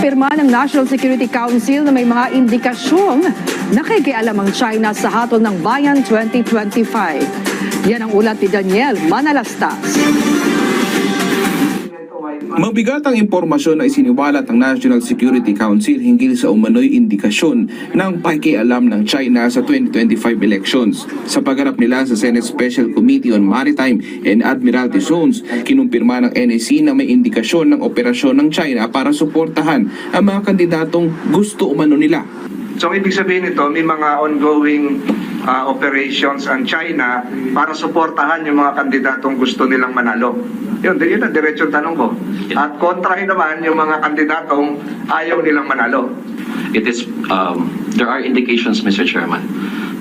Pirma ng National Security Council na may mga indikasyong nakikialam ang China sa hatol ng Bayan 2025. Yan ang ulat ni Daniel Manalastas. Mabigat ang impormasyon na isiniwalat ng National Security Council hinggil sa umano'y indikasyon ng pakialam ng China sa 2025 elections. Sa pagharap nila sa Senate Special Committee on Maritime and Admiralty Zones, kinumpirma ng NSC na may indikasyon ng operasyon ng China para suportahan ang mga kandidatong gusto umano nila. So ibig sabihin nito, may mga ongoing uh, operations ang China para suportahan yung mga kandidatong gusto nilang manalo. Yun, yun ang diretsong tanong ko. At kontrahin naman yung mga kandidatong ayaw nilang manalo. It is, um, there are indications, Mr. Chairman,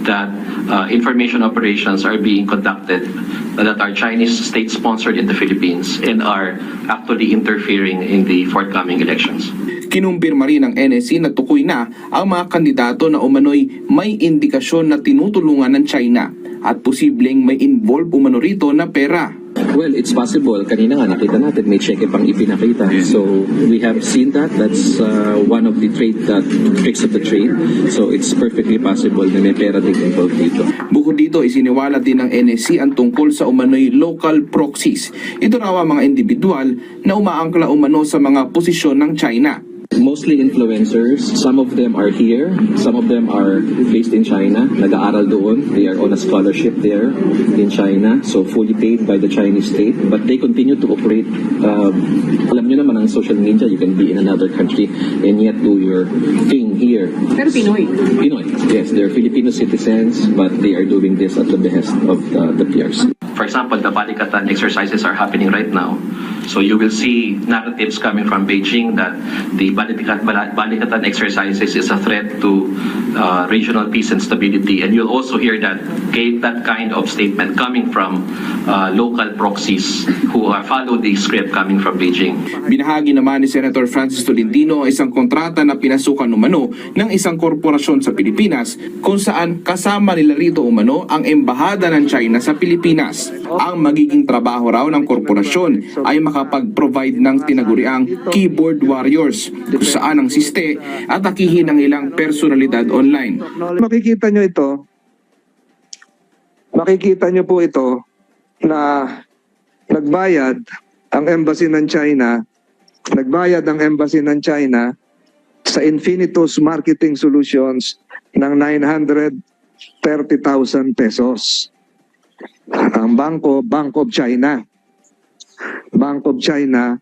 that uh, information operations are being conducted that are Chinese state-sponsored in the Philippines and are actually interfering in the forthcoming elections. Kinumpirma rin ng NSC na tukoy na ang mga kandidato na umano'y may indikasyon na tinutulungan ng China at posibleng may involve umano rito na pera. Well, it's possible. Kanina nga nakita natin may cheque pang ipinakita. So we have seen that. That's uh, one of the trade uh, tricks of the trade. So it's perfectly possible na may pera din involved dito. Bukod dito, isiniwala din ng NSC ang tungkol sa umano'y local proxies. Ito raw ang mga individual na umaangkla umano sa mga posisyon ng China. Mostly influencers. Some of them are here. Some of them are based in China. Nag-aaral doon. They are on a scholarship there in China. So fully paid by the Chinese state. But they continue to operate. Um, alam nyo naman ang social media, you can be in another country and yet do your thing here. Pero Pinoy. Pinoy. Yes, they're Filipino citizens, but they are doing this at the behest of uh, the PRC. For example, the Balikatan exercises are happening right now. So you will see narratives coming from Beijing that the Balikatan, Balikatan exercises is a threat to uh, regional peace and stability. And you'll also hear that, that kind of statement coming from uh, local proxies who uh, follow the script coming from Beijing. Binahagi naman ni Senator Francis Tolentino ang isang kontrata na pinasukan umano ng isang korporasyon sa Pilipinas kung saan kasama nila rito umano ang embahada ng China sa Pilipinas. Ang magiging trabaho raw ng korporasyon ay makapag-provide ng tinaguriang keyboard warriors kung saan ang siste at akihin ng ilang personalidad online. Makikita nyo ito, makikita nyo po ito na nagbayad ang embassy ng China, nagbayad ang embassy ng China sa Infinitus Marketing Solutions ng 930,000 pesos. Ang bangko, Bank of China. Bank of China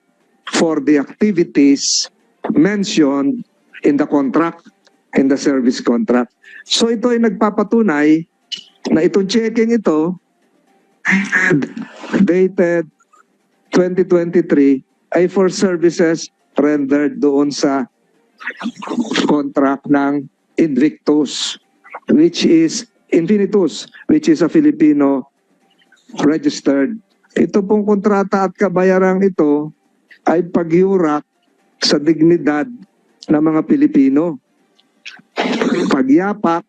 for the activities mentioned in the contract, in the service contract. So ito ay nagpapatunay na itong checking ito dated 2023 ay for services rendered doon sa contract ng Invictus which is Infinitus which is a Filipino registered. Ito pong kontrata at kabayarang ito ay pagyurak sa dignidad ng mga Pilipino. Pagyapak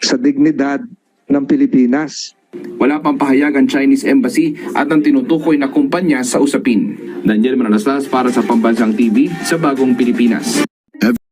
sa dignidad ng Pilipinas. Wala pang pahayag ang Chinese Embassy at ang tinutukoy na kumpanya sa usapin. Daniel Manalastas para sa Pambansang TV sa Bagong Pilipinas.